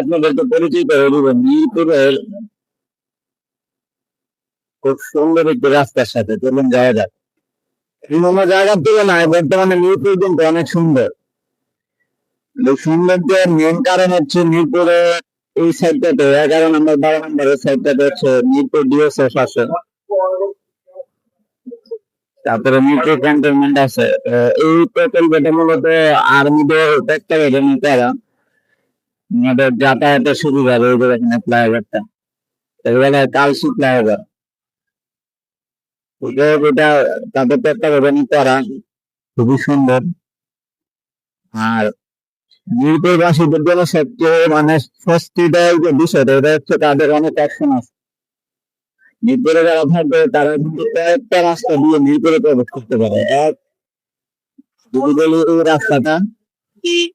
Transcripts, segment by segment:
আপনাদেরকে পরিচয় করে দিব মিরপুরের খুব সুন্দর একটি রাস্তার সাথে। চলুন যাওয়া যাক। বিভিন্ন জায়গার তুলনায় বর্তমানে মিরপুর কিন্তু অনেক সুন্দর। সৌন্দর্যের মেন কারণ হচ্ছে মিরপুরে এই সাইডটাতে এগারো নম্বর বারো নম্বরের সাইডটাতে হচ্ছে মিরপুর ডিএসএফ আছে। তারপরে মিরপুর ক্যান্টনমেন্ট আছে। এই প্রকল্পটা মূলত আর্মিদের পারেন তারা আমাদের যাতায়াতের সুবিধা রয়েছে এখানে ফ্লাইওভারটা। এগুলো কালসি ফ্লাইওভার। ওটা তাদের তত্ত্বাবধান করা, খুবই সুন্দর। আর মিরপুরবাসীদের জন্য সবচেয়ে মানে স্বস্তিদায়ক যে বিষয়টা, এটা হচ্ছে তাদের অনেক অ্যাকশন আছে। মিরপুরে যারা থাকবে তারা কিন্তু কয়েকটা রাস্তা দিয়ে মিরপুরে প্রবেশ করতে পারে। এক রাস্তাটা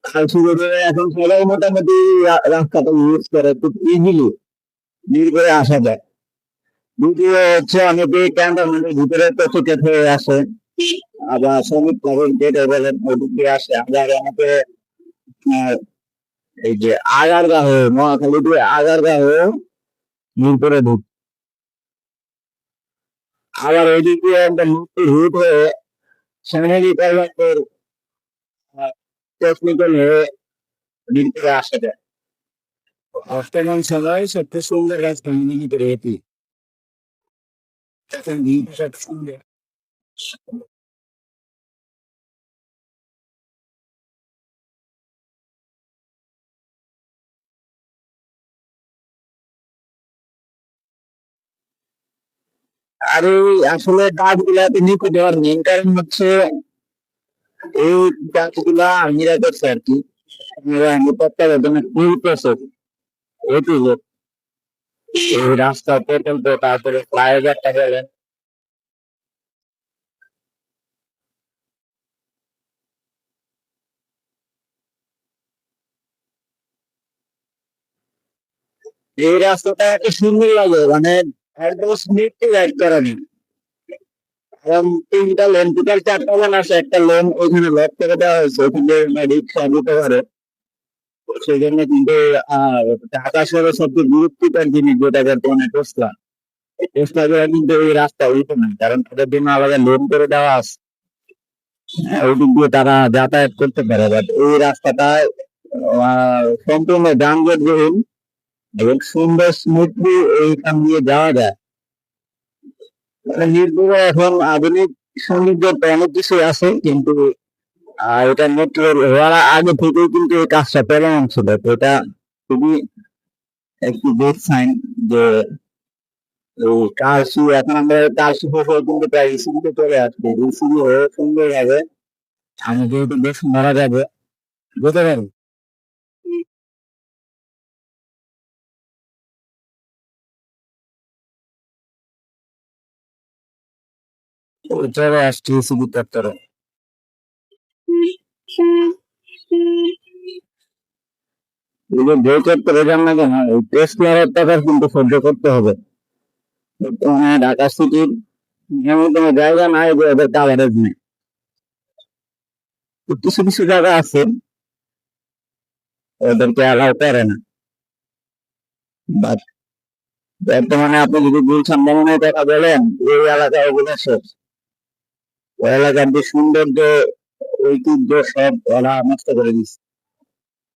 খালসি রোডে এখন সবাই মোটামুটি রাস্তাটা ইউজ করে খুব ইজিলি মিরপুরে আসা যায়। দ্বিতীয় হচ্ছে অনেকে ক্যান্টনমেন্টের ভিতরে প্রচুর হয়ে আসে, আবার শ্রমিক নগর গেট বলেন ওদিক আসে। আবার অনেকে এই যে আগারগাহ নোয়াখালী দিয়ে আগারগাহ মিরপুরে ঢুক। আবার ওইদিক একটা মিরপুর রুট হয়ে সেনানি পার্লামেন্টের টেকনিক্যাল হয়ে মিরপুরে আসা যায় বর্তমান সময় সবচেয়ে সুন্দর রাজধানী ভিতরে এটি এখন ভিড়টা সব সুন্দর আর এই আসলে গাছগুলা নিকটে দেওয়ার মেন কারণ হচ্ছে এই গাছগুলা আর্মিরা করছে আর কি। আর্মিরা তত্ত্বাবধানে ফুল প্রসেস এটুকু এই রাস্তা প্রকল্প তারপরে ফ্লাইওভারটা গেলেন এই রাস্তাটা এত সুন্দর লাগে মানে একদম স্মৃতি রাইড করা নেই। তিনটা লেন টোটাল চারটা লেন আছে একটা লেন ওইখানে লক করে দেওয়া হয়েছে ওখানে রিক্সা নিতে পারে সেই কিন্তু আহ ঢাকা শহরে সবচেয়ে গুরুত্বপূর্ণ জিনিস যেটা বর্তমানে টেসলা টেসলা গুলা কিন্তু এই রাস্তা উঠে না কারণ তাদের জন্য আলাদা লোন করে দেওয়া আছে। হ্যাঁ, ওইদিক দিয়ে তারা যাতায়াত করতে পারে বাট এই রাস্তাটা সম্পূর্ণ যানজট বহুল এবং সুন্দর স্মুথলি এইখান দিয়ে যাওয়া যায়। মানে এখন আধুনিক সৌন্দর্য অনেক কিছু আছে কিন্তু আহ, এটা মেট্রো হওয়ার আগে থেকেই কিন্তু এই কাজটা চলমান ছিল তো এটা খুবই একটি গুড সাইন যে কারসি এখন আমরা কারসি ফসল কিন্তু প্রায় রিসিভিতে চলে আসবে হয়ে সুন্দর হবে আমি যেহেতু বেশ মারা যাবে বুঝতে পারেন চলে আসছি এই যে বই চত্বরে যান না কেন এই টেস্ট নেওয়ার টাকা কিন্তু সহ্য করতে হবে। বর্তমানে ঢাকা সিটির এমন কোনো জায়গা নাই যে ওদের কাভারেজ নেই। কিছু কিছু জায়গা আছে ওদেরকে অ্যালাউ করে না। বাট বর্তমানে আপনি যদি গুলশান ভ্রমণের কথা বলেন, এই এলাকায় ওগুলো শেষ। এলাকার যে সৌন্দর্য ঐতিহ্য সব ওরা নষ্ট করে দিচ্ছে।